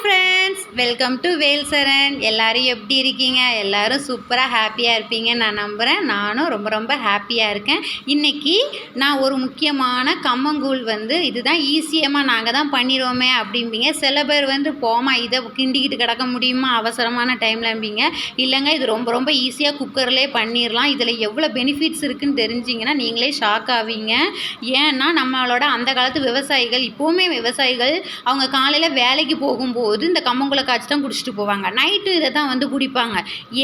Friends welcome to Velsaran எல்லோரும் எப்படி இருக்கீங்க? எல்லோரும் சூப்பராக ஹாப்பியாக இருப்பீங்கன்னு நான் நம்புகிறேன் நானும் ரொம்ப ரொம்ப ஹாப்பியாக இருக்கேன். இன்றைக்கி நான் ஒரு முக்கியமான கம்மங்கூழ் வந்து இதுதான் ஈஸியமாக நாங்கள் தான் பண்ணிடுவோமே அப்படிம்பீங்க. சில பேர் வந்து போமா இதை கிண்டிக்கிட்டு கிடக்க முடியுமா? அவசரமான டைம்லம்பீங்க இல்லைங்க இது ரொம்ப ரொம்ப ஈஸியாக குக்கர்லேயே பண்ணிடலாம். இதில் எவ்வளோ பெனிஃபிட்ஸ் இருக்குன்னு தெரிஞ்சிங்கன்னா நீங்களே ஷாக் ஆவீங்க. ஏன்னா நம்மளோட அந்த காலத்து விவசாயிகள் இப்போவுமே விவசாயிகள் அவங்க காலையில் வேலைக்கு போகும்போது இந்த கம்மங்குளை காய்ச்சி தான் குடிச்சிட்டு போவாங்க. நைட்டு இதை தான் வந்து குடிப்பாங்க.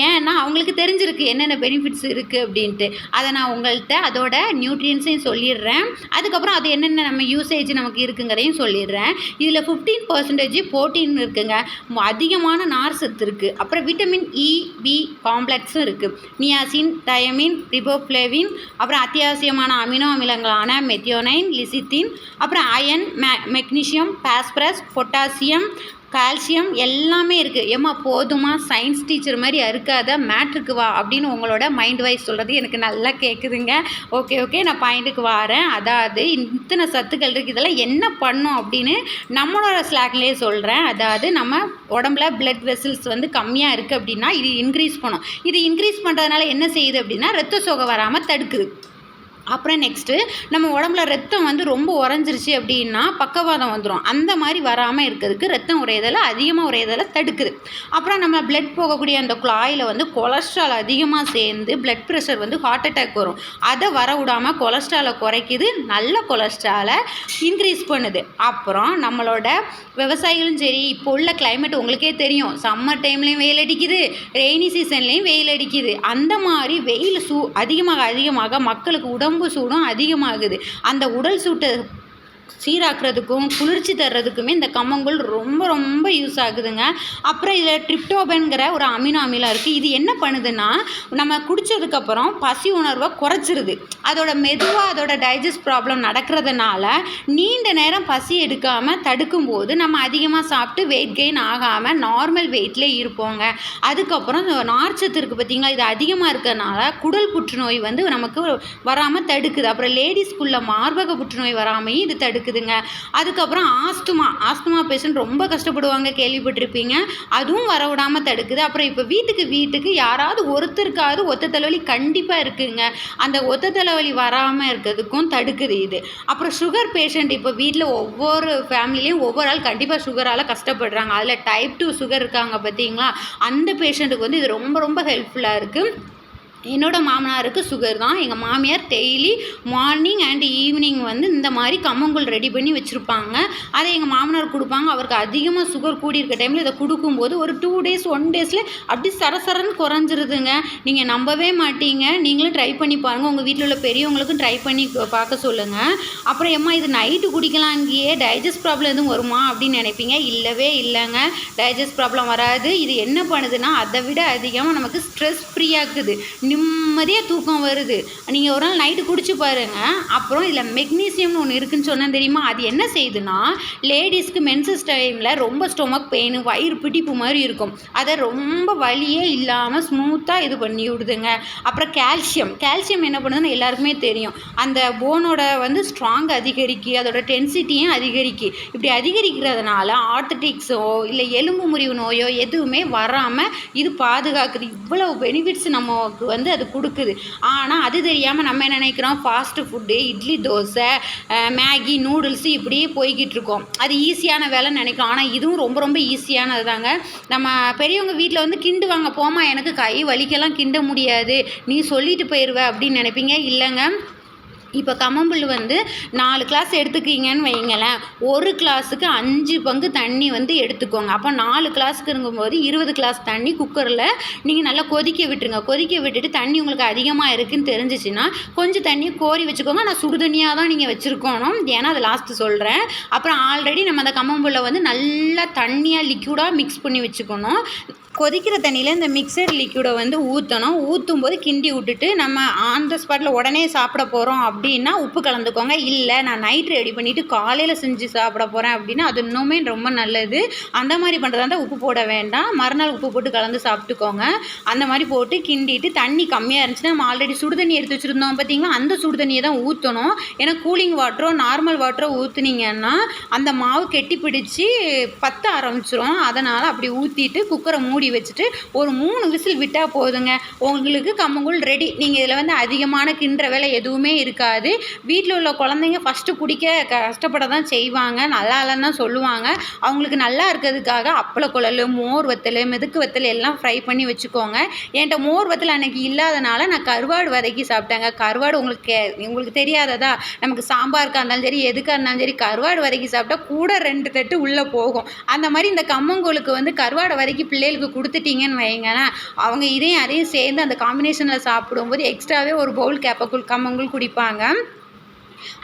ஏன்னா அவங்களுக்கு தெரிஞ்சிருக்கு என்னென்ன பெனிஃபிட்ஸ் இருக்குது அப்படின்ட்டு. அதை நான் உங்கள்கிட்ட அதோட நியூட்ரியன்ஸையும் சொல்லிடுறேன். அதுக்கப்புறம் அது என்னென்ன நம்ம யூசேஜ் நமக்கு இருக்குங்கிறதையும் சொல்லிடுறேன். இதில் ஃபிஃப்டீன் பர்சன்டேஜ் ப்ரோட்டீன் இருக்குங்க. அதிகமான நார் சத்து இருக்குது அப்புறம் விட்டமின் இ பி காம்ப்ளெக்ஸும் இருக்குது நியாசின் தயமின் ரிபோஃப்ளேவின் அப்புறம் அத்தியாவசியமான அமினோ அமிலங்களான மெத்தியோனைன் லிசித்தின் அப்புறம் அயன் மெ மெக்னீஷியம் பாஸ்பரஸ் பொட்டாசியம் கால்சியம் எல்லாமே இருக்குது ஏம்மா போதுமா? சயின்ஸ் டீச்சர் மாதிரி அறுக்காத மேட்ருக்கு வா? அப்படின்னு உங்களோட மைண்ட் வைஸ் சொல்கிறது எனக்கு நல்லா கேட்குதுங்க ஓகே ஓகே நான் பாயிண்ட்டுக்கு வரேன். அதாவது இத்தனை சத்துக்கள் இருக்குது இதெல்லாம் என்ன பண்ணும் அப்படின்னு நம்மளோட ஸ்லாக்லேயே சொல்கிறேன் அதாவது நம்ம உடம்புல பிளட் வெசல்ஸ் வந்து கம்மியாக இருக்குது அப்படின்னா இது இன்க்ரீஸ் பண்ணும். இது இன்க்ரீஸ் பண்ணுறதுனால என்ன செய்யுது அப்படின்னா ரத்த சோகை வராமல் தடுக்குது. அப்புறம் நெக்ஸ்ட்டு நம்ம உடம்புல ரத்தம் வந்து ரொம்ப உறைஞ்சிருச்சு அப்படின்னா பக்கவாதம் வந்துடும் அந்த மாதிரி வராமல் இருக்கிறதுக்கு ரத்தம் உறையதில் அதிகமாக உறையதில் தடுக்குது. அப்புறம் நம்ம பிளட் போகக்கூடிய அந்த குழாயில் வந்து கொலஸ்ட்ரால் அதிகமாக சேர்ந்து பிளட் ப்ரெஷர் வந்து ஹார்ட் அட்டாக் வரும். அதை வர விடாமல் கொலஸ்ட்ராலை குறைக்குது நல்ல கொலஸ்ட்ராலை இன்க்ரீஸ் பண்ணுது. அப்புறம் நம்மளோட விவசாயிகளும் சரி இப்போ உள்ள கிளைமேட் உங்களுக்கே தெரியும். சம்மர் டைம்லேயும் வெயில் அடிக்குது ரெய்னி சீசன்லேயும் வெயில் அடிக்குது. அந்த மாதிரி வெயில் சூ அதிகமாக அதிகமாக மக்களுக்கு உடம்பு சூடும் அதிகமாகுது. அந்த உடல் சூட்டை சீராக்குறதுக்கும் குளிர்ச்சி தர்றதுக்குமே இந்த கம்மங்கூழ் ரொம்ப ரொம்ப யூஸ் ஆகுதுங்க. அப்புறம் இதில் ட்ரிப்டோபன்கிற ஒரு அமினோ அமிலம் இருக்குது இது என்ன பண்ணுதுன்னா நம்ம குடித்ததுக்கப்புறம் பசி உணர்வை குறைச்சிருது. அதோட மெதுவாக அதோட டைஜஸ்ட் ப்ராப்ளம் நடக்கிறதுனால நீண்ட நேரம் பசி எடுக்காமல் தடுக்கும்போது நம்ம அதிகமாக சாப்பிட்டு வெயிட் கெயின் ஆகாமல் நார்மல் வெயிட்லே இருப்போங்க. அதுக்கப்புறம் நார்ச்சத்து இருக்குது பார்த்திங்களா இது அதிகமாக இருக்கிறதுனால குடல் புற்றுநோய் வந்து நமக்கு வராமல் தடுக்குது. அப்புறம் லேடிஸ்க்குள்ள மார்பக புற்றுநோய் வராமையும் இது தடுக்குதுங்க அதுக்கப்புறம் ஆஸ்துமா. ஆஸ்துமா பேஷண்ட் ரொம்ப கஷ்டப்படுவாங்க கேள்விப்பட்டிருப்பீங்க. அதுவும் வர விடாமல் தடுக்குது. அப்புறம் இப்போ வீட்டுக்கு வீட்டுக்கு யாராவது ஒருத்தருக்காவது ஒத்த தலைவலி கண்டிப்பாக இருக்குங்க. அந்த ஒத்த தலைவலி வராமல் இருக்கிறதுக்கும் தடுக்குது இது. அப்புறம் சுகர் பேஷண்ட் இப்போ வீட்டில் ஒவ்வொரு ஃபேமிலிலையும் ஒவ்வொரு ஆள் கண்டிப்பாக சுகரால் கஷ்டப்படுறாங்க. அதில் டைப் டூ சுகர் இருக்காங்க பார்த்தீங்களா அந்த பேஷண்ட்டுக்கு வந்து இது ரொம்ப ரொம்ப ஹெல்ப்ஃபுல்லாக இருக்குது என்னோட மாமனாருக்கு சுகர் தான். எங்கள் மாமியார் டெய்லி மார்னிங் அண்ட் ஈவினிங் வந்து இந்த மாதிரி கம்மங்கூழ் ரெடி பண்ணி வச்சுருப்பாங்க. அதை எங்கள் மாமனார் கொடுப்பாங்க. அவருக்கு அதிகமாக சுகர் கூடி இருக்க டைமில் இதை கொடுக்கும்போது ஒரு டூ டேஸ் ஒன் டேஸில் அப்படி சரசரன்னு குறைஞ்சிருதுங்க. நீங்கள் நம்பவே மாட்டீங்க. நீங்களும் ட்ரை பண்ணி பாருங்கள் உங்கள் வீட்டில் உள்ள பெரியவங்களுக்கும் ட்ரை பண்ணி பார்க்க சொல்லுங்கள் அப்புறம் ஏம்மா இது நைட்டு குடிக்கலாம் இங்கேயே. டைஜஸ்ட் ப்ராப்ளம் எதுவும் வருமா அப்படின்னு நினைப்பீங்க? இல்லவே இல்லைங்க. டைஜஸ்ட் ப்ராப்ளம் வராது. இது என்ன பண்ணுதுன்னா அதை விட அதிகமாக நமக்கு ஸ்ட்ரெஸ் ஃப்ரீயாக்குது நிம்மதியாக தூக்கம் வருது. நீங்கள் ஒரு நாள் நைட்டு குடிச்சு பாருங்க. அப்புறம் இதில் மெக்னி மெக்னீசியம்னு ஒன்று இருக்குன்னு சொன்னேன் தெரியுமா? அது என்ன செய்யுதுன்னா லேடிஸ்க்கு மென்சஸ் டைமில் ரொம்ப ஸ்டொமக் பெயின் வயிறு பிடிப்பு மாதிரி இருக்கும். அதை ரொம்ப வலியே இல்லாமல் ஸ்மூத்தாக இது பண்ணி விடுதுங்க. அப்புறம் கால்சியம் கால்சியம் என்ன பண்ணுதுன்னு எல்லாருக்குமே தெரியும். அந்த போனோட வந்து ஸ்ட்ராங் அதிகரிக்கு அதோட டென்சிட்டியும் அதிகரிக்கு. இப்படி அதிகரிக்கிறதுனால ஆர்த்தட்டிக்ஸோ இல்லை எலும்பு முறிவு நோயோ எதுவுமே வராமல் இது பாதுகாக்குது. இவ்வளவு பெனிஃபிட்ஸ் நமக்கு வந்து அது கொடுக்குது. ஆனால் அது தெரியாமல் நம்ம என்ன நினைக்கிறோம்? Fast food idli dosa Maggi noodles இப்படியே போய்கிட்டு இருக்கோம் அது ஈஸியான வேலைன்னு நினைக்கும் ஆனால் இதுவும் ரொம்ப ரொம்ப ஈஸியானது தாங்க நம்ம பெரியவங்க வீட்டில் வந்து கிண்டுவாங்க போமா எனக்கு கை வலிக்கெல்லாம் கிண்ட முடியாது. நீ சொல்லிட்டு போயிடுவ அப்படின்னு நினைப்பீங்க? இல்லைங்க. இப்போ கம்மம்புல் வந்து நாலு கிளாஸ் எடுத்துக்கிங்கன்னு வைங்களேன் ஒரு கிளாஸுக்கு அஞ்சு பங்கு தண்ணி வந்து எடுத்துக்கோங்க. அப்போ நாலு கிளாஸுக்கு இருக்கும்போது இருபது கிளாஸ் தண்ணி குக்கரில் நீங்கள் நல்லா கொதிக்க விட்டுருங்க. கொதிக்க விட்டுட்டு தண்ணி உங்களுக்கு அதிகமாக இருக்குன்னு தெரிஞ்சிச்சின்னா கொஞ்சம் தண்ணி கோரி வச்சுக்கோங்க. நான் சுடு தண்ணியாக தான் நீங்கள் வச்சுருக்கணும். ஏன்னா அது லாஸ்ட்டு சொல்கிறேன் அப்புறம் ஆல்ரெடி நம்ம அந்த கம்மம்புல்லை வந்து நல்லா தண்ணியாக லிக்யூடாக மிக்ஸ் பண்ணி வச்சுக்கணும். கொதிக்கிற தண்ணியில் இந்த மிக்சர் லிக்யூடை வந்து ஊற்றணும் ஊற்றும் போது கிண்டி விட்டுட்டு நம்ம ஆன் த ஸ்பாட்டில் உடனே சாப்பிட போகிறோம் அப்படின்னா உப்பு கலந்துக்கோங்க. இல்லை நான் நைட் ரெடி பண்ணிவிட்டு காலையில் செஞ்சு சாப்பிட போகிறேன் அப்படின்னா அது இன்னுமே ரொம்ப நல்லது. அந்த மாதிரி பண்ணுறதா இருந்தால் உப்பு போட வேண்டாம். மறுநாள் உப்பு போட்டு கலந்து சாப்பிட்டுக்கோங்க. அந்த மாதிரி போட்டு கிண்டிட்டு தண்ணி கம்மியாக இருந்துச்சுன்னா நம்ம ஆல்ரெடி சுடு தண்ணி எடுத்து வச்சுருந்தோம் பார்த்தீங்களா அந்த சுடு தண்ணியை தான் ஊற்றணும் ஏன்னா கூலிங் வாட்டரோ நார்மல் வாட்டரோ ஊற்றுனீங்கன்னா அந்த மாவு கெட்டி பிடிச்சி பற்ற ஆரம்பிச்சிரும். அதனால் அப்படி ஊற்றிட்டு குக்கரை மூடி வச்சுட்டு ஒரு மூணு விசில் விட்டால் போதுங்க. உங்களுக்கு கம்மங்கூழ் ரெடி நீங்கள் இதில் வந்து அதிகமான கிண்டுற வேலை எதுவுமே இருக்காது. வீட்டில் உள்ள குழந்தைங்க ஃபஸ்ட்டு குடிக்க கஷ்டப்பட தான் செய்வாங்க. நல்லா இல்லைன்னு தான் சொல்லுவாங்க. அவங்களுக்கு நல்லா இருக்கிறதுக்காக அப்பள குழல் மோர் வத்தல் மெதுக்கு வத்தல் எல்லாம் ஃப்ரை பண்ணி வச்சுக்கோங்க. என்கிட்ட மோர் வத்தல் அன்னைக்கு இல்லாதனால நான் கருவாடு வதக்கி சாப்பிட்டேங்க. கருவாடு உங்களுக்கு கே- உங்களுக்கு தெரியாததா? நமக்கு சாம்பாருக்காக இருந்தாலும் சரி எதுக்காக இருந்தாலும் சரி கருவாடு வதக்கி சாப்பிட்டா கூட ரெண்டு தட்டு உள்ளே போகும். அந்த மாதிரி இந்த கம்மங்கூழுக்கு வந்து கருவாடை வதக்கி பிள்ளைகளுக்கு கொடுத்துட்டீங்கன்னு வைங்களேன் அவங்க இதையும் அதையும் சேர்ந்து அந்த காம்பினேஷனில் சாப்பிடும்போது எக்ஸ்ட்ராவே ஒரு பவுல் கேப்பக்கூழ் கம்மங்கூழ் குடிப்பாங்க.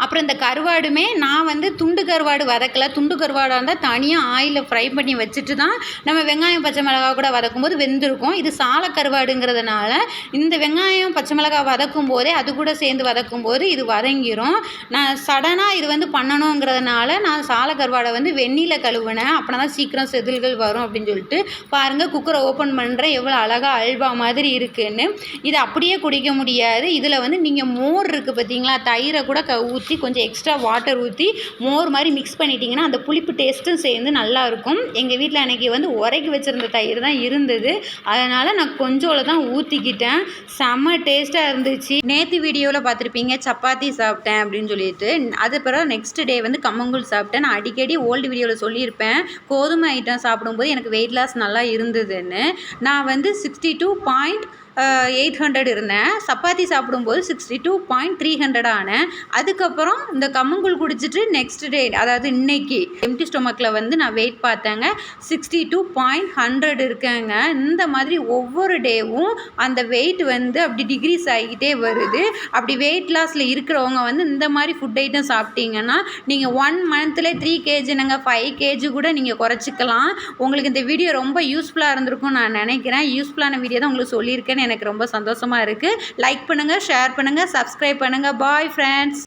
அப்புறம் இந்த கருவாடுமே நான் வந்து துண்டு கருவாடு வதக்கல. துண்டு கருவாடாக இருந்தால் தனியாக ஆயிலில் ஃப்ரை பண்ணி வச்சுட்டு தான் நம்ம வெங்காயம் பச்சை மிளகா கூட வதக்கும் போது வெந்திருக்கும். இது சால கருவாடுங்கிறதுனால இந்த வெங்காயம் பச்சை மிளகா வதக்கும் போதே அது கூட சேர்ந்து வதக்கும் போது இது வதங்கிரும். நான் சடனாக இது வந்து பண்ணணுங்கிறதுனால நான் சால கருவாடை வந்து வெந்நில கழுவுனேன். அப்படின்னா தான் சீக்கிரம் செதில்கள் வரும் அப்படின்னு சொல்லிட்டு பாருங்கள் குக்கரை ஓப்பன் பண்ணுறேன் எவ்வளோ அழகாக அல்வா மாதிரி இருக்குன்னு. இது அப்படியே குடிக்க முடியாது. இதில் வந்து நீங்கள் மோர் இருக்குது பார்த்தீங்களா தயிரை கூட க ஊற்றி கொஞ்சம் எக்ஸ்ட்ரா வாட்டர் ஊற்றி மோர் மாதிரி மிக்ஸ் பண்ணிட்டீங்கன்னா அந்த புளிப்பு டேஸ்ட்டும் சேர்ந்து நல்லாயிருக்கும். எங்கள் வீட்டில் அன்றைக்கி வந்து உரைக்கி வச்சுருந்த தயிர் தான் இருந்தது. அதனால் நான் கொஞ்சோல தான் ஊற்றிக்கிட்டேன் செம்ம டேஸ்ட்டாக இருந்துச்சு. நேற்று வீடியோவில் பார்த்துருப்பீங்க சப்பாத்தி சாப்பிட்டேன் அப்படின்னு சொல்லிட்டு. அது பிறகு நெக்ஸ்ட் டே வந்து கம்மங்கூழ் சாப்பிட்டேன். நான் அடிக்கடி ஓல்டு வீடியோவில் சொல்லியிருப்பேன். கோதுமை ஐட்டம் சாப்பிடும்போது எனக்கு வெயிட் லாஸ் நல்லா இருந்ததுன்னு. நான் வந்து sixty two point eight hundred இருந்தேன். சப்பாத்தி சாப்பிடும்போது sixty two point three hundred ஆனேன். அதுக்கப்புறம் இந்த கம்மங்கூழ் குடிச்சிட்டு நெக்ஸ்ட் டே அதாவது இன்னைக்கு எம்டி ஸ்டொமக்கில் வந்து நான் வெயிட் பார்த்தேங்க. சிக்ஸ்டி டூ பாயிண்ட் ஹண்ட்ரட் இருக்கேங்க. இந்த மாதிரி ஒவ்வொரு டேவும் அந்த வெயிட் வந்து அப்படி டிக்ரீஸ் ஆகிக்கிட்டே வருது. அப்படி வெயிட் லாஸில் இருக்கிறவங்க வந்து இந்த மாதிரி ஃபுட் ஐட்டம் சாப்பிட்டீங்கன்னா நீங்கள் ஒன் மந்த்தில் த்ரீ கேஜினுங்க ஃபைவ் கேஜி கூட நீங்கள் குறைச்சிக்கலாம். உங்களுக்கு இந்த வீடியோ ரொம்ப யூஸ்ஃபுல்லாக இருந்திருக்கும் நான் நினைக்கிறேன். யூஸ்ஃபுல்லான வீடியோ தான் உங்களுக்கு சொல்லியிருக்கேன்னு எனக்கு ரொம்ப சந்தோஷமாக இருக்குது லைக் பண்ணுங்கள் ஷேர் பண்ணுங்கள் சப்ஸ்கிரைப் பண்ணுங்கள் பாய் ஃப்ரெண்ட்ஸ்